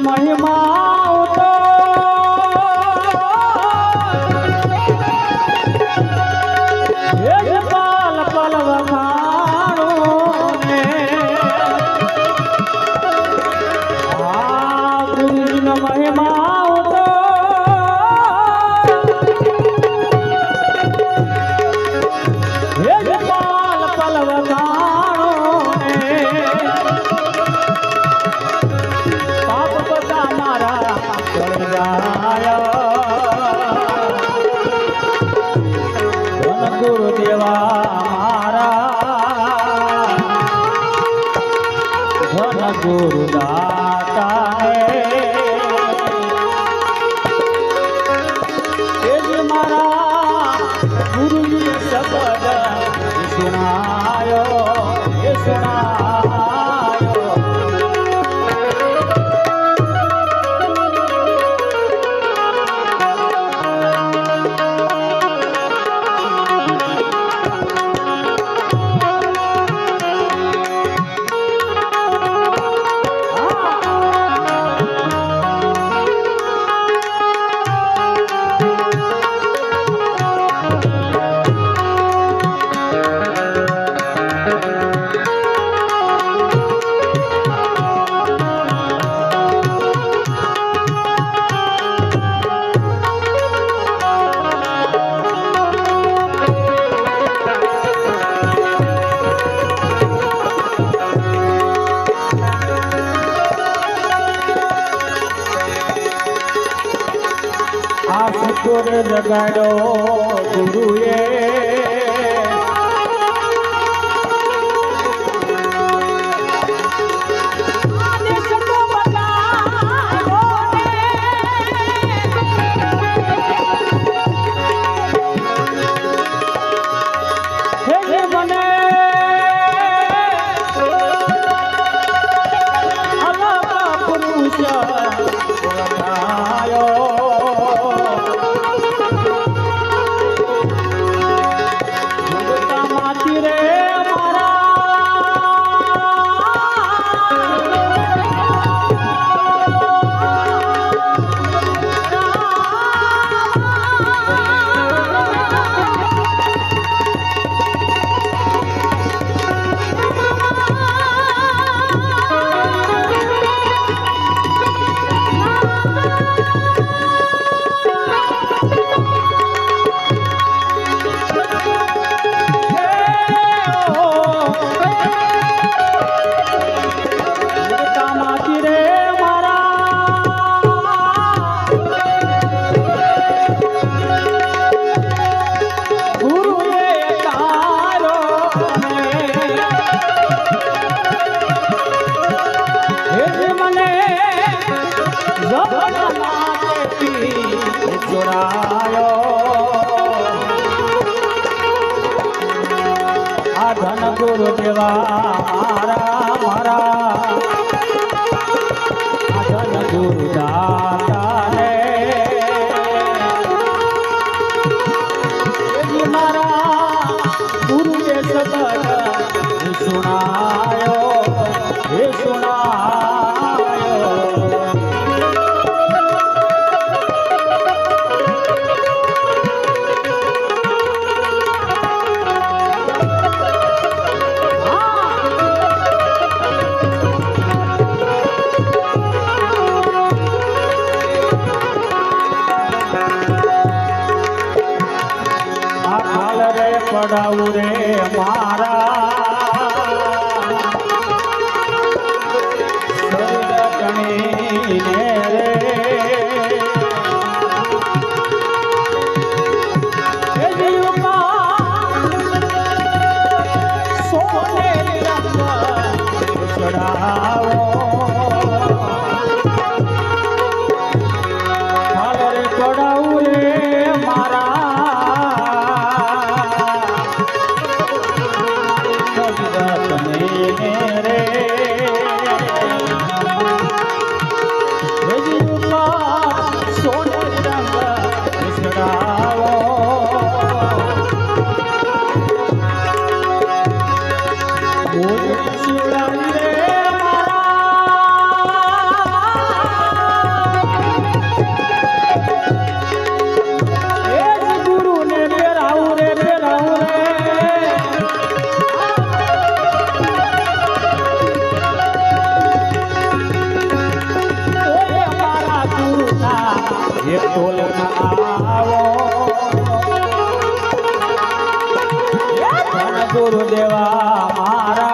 મહિમા તો પાલ પલ વખાણો મહિમા દેવા મારા ધન ગુરુદાતા મારા ગુરુ સુનાયો એ સુના સમગ્ર જગાડ્યો ગુરુએ ધન ગુરુ દેવા મારા મારા. આવ. ગુરુદેવા મારા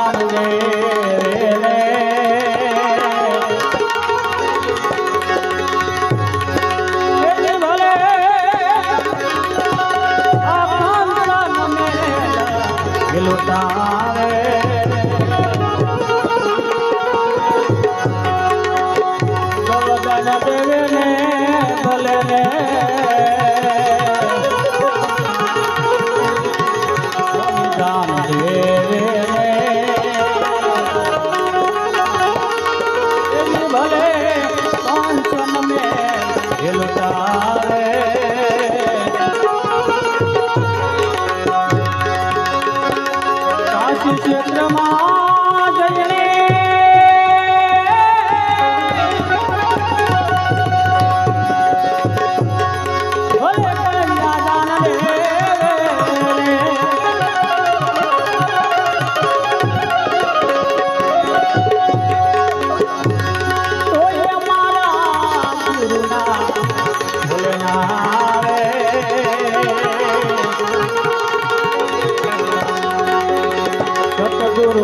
ભગવાન દેવે